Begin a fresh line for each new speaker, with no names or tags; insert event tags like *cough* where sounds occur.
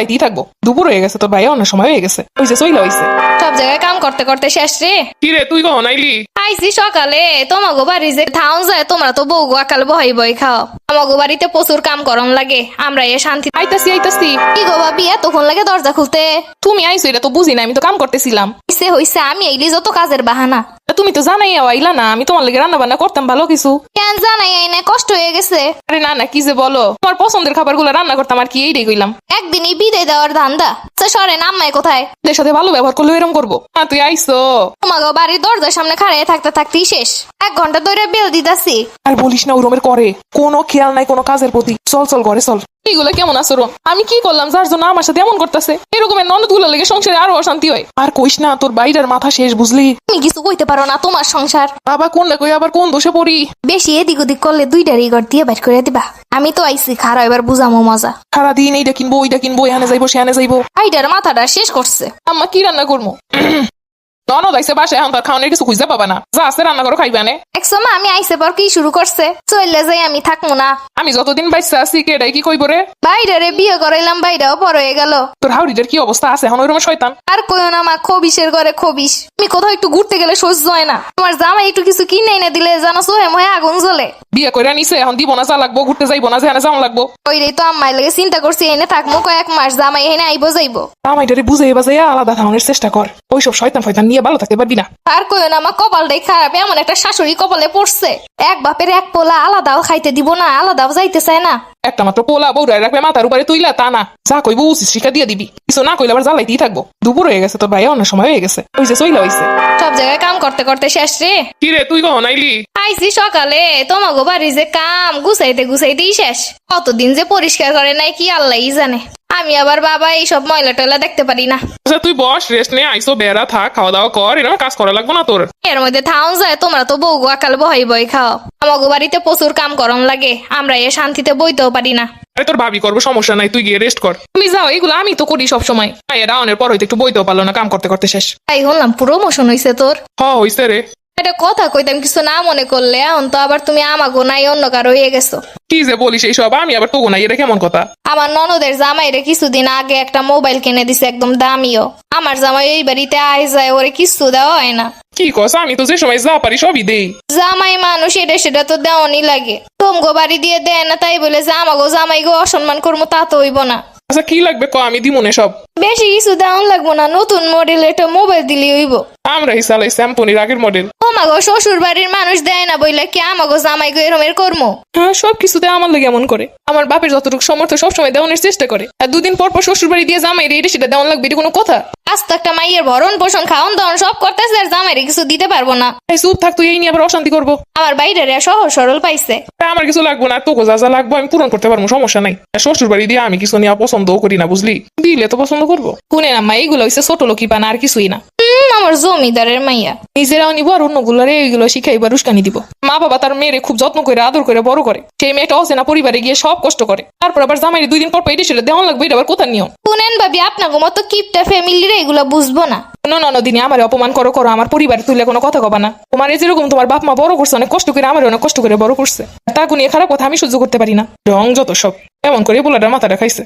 জ্বালাইতেই থাকব। দুপুর হয়ে গেছে তোর ভাই অন্য সময় হয়ে গেছে। ওই যে চইলা হইছে।
সব জায়গায় কাম করতে করতে শেষ রে।
কি রে তুই কখন আইলি?
আইসি সকালে। তোমাগো বাড়ি যে থাউন যায় তোমরা তো বউ আকাল বহাই বই খাও। আমাগো বাড়িতে প্রচুর কাম করন লাগে আমরা এ শান্তি
আইতাছি আইতাছি।
কি গো ভাবি এতক্ষণ লাগে দরজা খুলতে?
তুমি আইছো এটা তো বুঝি না আমি তো কাম করতেছিলাম।
হইছে হইছে আমি এইলি যত কাজের বাহানা।
তুমি তো জানাই আইলা না আমি তোমার লেগে রান্না বান্না করতাম ভালো কিছু।
কেন জানাই এই না কষ্ট হয়ে গেছে।
আরে না না কি যে বলো। তোমার পছন্দের খাবারগুলো রান্না করতাম আর কি এইটাই কইলাম।
একদিনই বিদায় দেওয়ার ধান্দা। আচ্ছা সরেন আম্মাই কোথায়?
এদের সাথে ভালো ব্যবহার করলে এরকম করব। না তুই আইসো।
তোমাকে বাড়ির দরজার সামনে খাড়াই থাকতে থাকতেই শেষ। এক ঘণ্টা ধরে বেল দিতাছি।
আর বলিস না ওরমের করে। কোনো খেয়াল নাই কোনো কাজের প্রতি। চল চল ঘরে চল। এগুলো কেমন আচরণ আমি কি করলাম যার জন্য আমার সাথে এমন করতেছে? এরকমের ননদগুলো লেগে সংসারে আরও অশান্তি হয়। আর কইস না তোর বাইরের মাথা শেষ বুঝলি?
তুমি কিছু কইতে পারো না তোমার সংসার।
বাবা কোন না কই আবার কোন দোষে পড়ি?
বেশি এদিক ওদিক করলে দুইটারই ঘর দিয়ে বাইর করে দিবা। আমি তো আইসি খারাপ এবার বুঝামো মজা।
সারাদিন এইটা কিনবো ওইটা কিনবো এখানে যাইবো সেখানে যাইবো।
আইডার মাথাটা শেষ করছে।
আম্মা কি রান্না করব *coughs* আইসে বাসায় এখন তার খাওয়ানোর কিছু খুঁজতে পাবা না। যা আছে রান্না করো খাইবা নে।
এক সময় আমি আইসে পর কি শুরু করছে? চললে যাই আমি থাকব না।
আমি যতদিন বাইসে আছি কেডাই কি কইব রে?
বাইরে বিয়ে করাইলাম বাইরেও পর হয়ে গেল।
তোর হাউরিটার কি অবস্থা আছে? এখন ওইরকম শয়তান।
আর কইও না মা খবিসের ঘরে খবিস তুমি কোথাও একটু ঘুরতে গেলে সহ্য হয় না। তোমার জামাই একটু কিছু কিনে এনে দিলে জানো সোহে মোহে আগুন জ্বলে।
বিয়ে করে নিছে এখন দিব না যা লাগবো ঘুরতে যাইবো না যেখানে যাওয়া লাগবো।
ওই রে তো আম্মাই লাগে চিন্তা করছি এনে থাকব কয়েক মাস জামাই এনে আইবো যাইবো।
আমাইটারে বুঝে বাজাইয়া আলাদা থাউনের চেষ্টা কর। ওইসব শয়তান ফয়তান নিয়ে ভালো থাকতে পারবি না।
আর কইও না আমার কপালটাই খারাপ এমন একটা শাশুড়ি কপালে পড়ছে। এক বাপের এক পোলা আলাদাও খাইতে দিব না আলাদাও যাইতে চায় না।
একটা মাত্র পোলা বউরাই রাখবে মাথার উপরে তুইলা তা না। যা কইবো উচিত শিক্ষা দিয়ে দিবি। কিছু না কইলে আবার জ্বালাইতেই থাকব। দুপুর হয়ে গেছে তোর ভাই অন্য সময় হয়ে গেছে। ওই যে চইলা হইছে।
সব জায়গায় কাম করতে করতে শেষ রে।
কি রে তুই কখন আইলি?
আইসি সকালে তোমাগো বাড়ি যে কাম গুছাইতে গুছাইতেই শেষ। কতদিন যে পরিষ্কার করে নাই কি আল্লাহই জানে। আমি আবার বাবা এইসব ময়লা টয়লা দেখতে পারি না।
আচ্ছা তুই বস রেস্ট নে আইসো বেড়া থাক খাওয়া দাওয়া কর এরকম কাজ করা লাগবো না তোর।
এর মধ্যে থাউন যায় তোমরা তো বউ আকাল বহাই বই খাও। আমাগো বাড়িতে প্রচুর কাম করম লাগে আমরা এ শান্তিতে বইতেও পারি না।
আরে তোর ভাবি করব সমস্যা নাই তুই গিয়ে রেস্ট কর। তুমি যাও এগুলো আমি তো করি সব সময় এরা অনের পর হইতে একটু বইতেও পারল না কাম করতে করতে শেষ।
তাই হলাম প্রমোশন হইছে তোর।
হ হইছে রে।
এটা কথা কইতাম কিছু না মনে করলে এখন তো আবার তুমি আমাগো নাই অন্য কারও হয়ে গেছো।
কি যে বলিস এইসব? আমি আবার তোগো নাই এটা কেমন কথা?
আমার ননদের জামাইরে কিছুদিন আগে একটা মোবাইল কিনে দিছে একদম দামিও। আমার জামাই এই বাড়িতে আয় যায় ওরে কিছু দেওয়া হয় না।
কি কস আমি তো যে সময় যা পারি সবই দেই।
জামাই মানুষ এটা সেটা তো দেওয়ানি লাগে। তোমগো বাড়ি দিয়ে দেয় না তাই বলে যে আমাগো জামাই গো অসম্মান করব তা তো হইব না।
আচ্ছা কি লাগবে? ক আমি দিমনে সব।
বেশি কিছু দেওয়ান লাগবো না নতুন মডেল একটা মোবাইল দিলে হইব।
আমরা হিসালাই স্যাম্পনির আগের মডেল
আমাগো শ্বশুর বাড়ির মানুষ দেয় না বইলে কি আমাগো জামাই গো এরমের কর্ম?
হ্যাঁ সব কিছুতে আমার লাগে এমন করে। আমার বাপের যতটুকু সমর্থ সবসময় দেওয়ানোর চেষ্টা করে। আর দুদিন পর পর শ্বশুর বাড়ি দিয়ে জামাই রে এটা সেটা দেওয়ান লাগবে এটা কোনো কথা?
আজ তো একটা মাইয়ের ভরণ পোষণ খাওয়ান দাওয়ান সব করতেছে আর জামাইরে কিছু দিতে পারব না।
এই চুপ থাক তুই এই নিয়ে আবার অশান্তি করব।
আমার বাইরে সহজ সরল পাইছে।
আমার কিছু লাগবো না তোকে যা যা লাগবে আমি পূরণ করতে পারব সমস্যা নাই। শ্বশুর বাড়ি দিয়ে আমি কিছু নিয়ে পছন্দও করি না বুঝলি? দিলে তো পছন্দ করব। শুনে না মা এইগুলো হচ্ছে ছোট লোকি পানা আর কিছুই না।
আমার জমিদারের মাইয়া।
নিজেরাও নিবো আর অন্যগুলোরে এইগুলো শিখাইবার উস্কানি দিব। মা বাবা তার মেয়েরে খুব যত্ন করে আদর করে বড় করে। সেই মেয়েটা অচেনা পরিবারে গিয়ে সব কষ্ট করে। তারপর আবার জামাই দুই দিন পর পেটে সেটা দেওয়ান লাগবে এটা আবার কোথার নিয়ম?
শুনেন ভাবি আপনাকে মতো কিপটা ফ্যামিলির এগুলো বুঝব না।
আমার অপমান করো করো আমার পরিবার তুলে কোনো কথা কবা না। তোমার এই যেরকম তোমার বাপ মা বড় করছে অনেক কষ্ট করে আমার অনেক কষ্ট করে বড় করছে। তা নিয়ে খারাপ কথা আমি সহ্য করতে পারি না। রং যত সব এমন করে পোলাটার মাথাটা খাইছে।